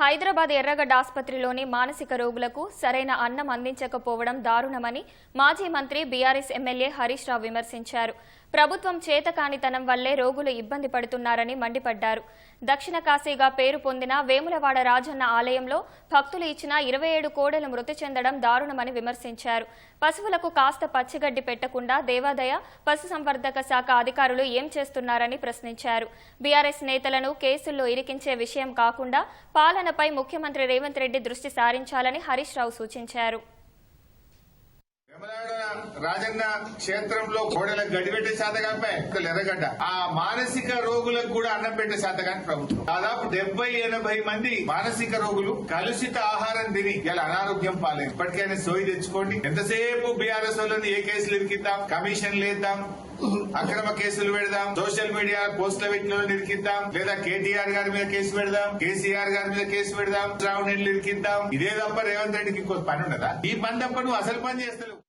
హైదరాబాద్ ఎర్రగడ్డ ఆసుపత్రిలోని మానసిక రోగులకు సరైన అన్నం అందించకపోవడం దారుణమని మాజీ మంత్రి బీఆర్ఎస్ ఎమ్మెల్యే హరీష్ రావు విమర్శించారు. ప్రభుత్వం చేతకానితనం వల్లే రోగులు ఇబ్బంది పడుతున్నారని మండిపడ్డారు. దక్షిణ కాశీగా పేరు పొందిన వేములవాడ రాజన్న ఆలయంలో భక్తులు ఇచ్చిన ఇరవై ఏడు కోడెలు మృతి చెందడం దారుణమని విమర్శించారు. పశువులకు కాస్త పచ్చిగడ్డి పెట్టకుండా దేవాదాయ పశుసంవర్ధక శాఖ అధికారులు ఏం చేస్తున్నారని ప్రశ్నించారు. బీఆర్ఎస్ నేతలను కేసుల్లో ఇరికించే విషయం కాకుండా పాలన నిర్వహణపై ముఖ్యమంత్రి రేవంత్ రెడ్డి దృష్టి సారించాలని హరీష్ రావు సూచించారు. రాజన్న క్షేత్రంలో కోడల గడి పెట్టే శాతకాంపై ఎర్రగడ్డ. ఆ మానసిక రోగులకు కూడా అన్నం పెట్టే శాతకాని ప్రభుత్వం. దాదాపు డెబ్బై ఎనభై మంది మానసిక రోగులు కలుషిత ఆహారం తిని ఇలా అనారోగ్యం పాలేదు. ఇప్పటికైనా సోయి తెచ్చుకోండి. ఎంతసేపు బీఆర్ఎస్ వాళ్ళని ఏ కేసులు ఇరికిద్దాం? కమిషన్లు ఇద్దాం అక్రమ కేసులు పెడదాం? సోషల్ మీడియా పోస్టుల పెట్టిన ఇరికిద్దాం? లేదా కేటీఆర్ గారి మీద కేసు పెడదాం? కేసీఆర్ గారి మీద కేసు పెడదాం? రావణ ఇరికిద్దాం? ఇదే తప్ప రేవంత్ రెడ్డికి ఇంకో పని ఉండదా? ఈ పని తప్ప నువ్వు అసలు పని చేస్తలేవు.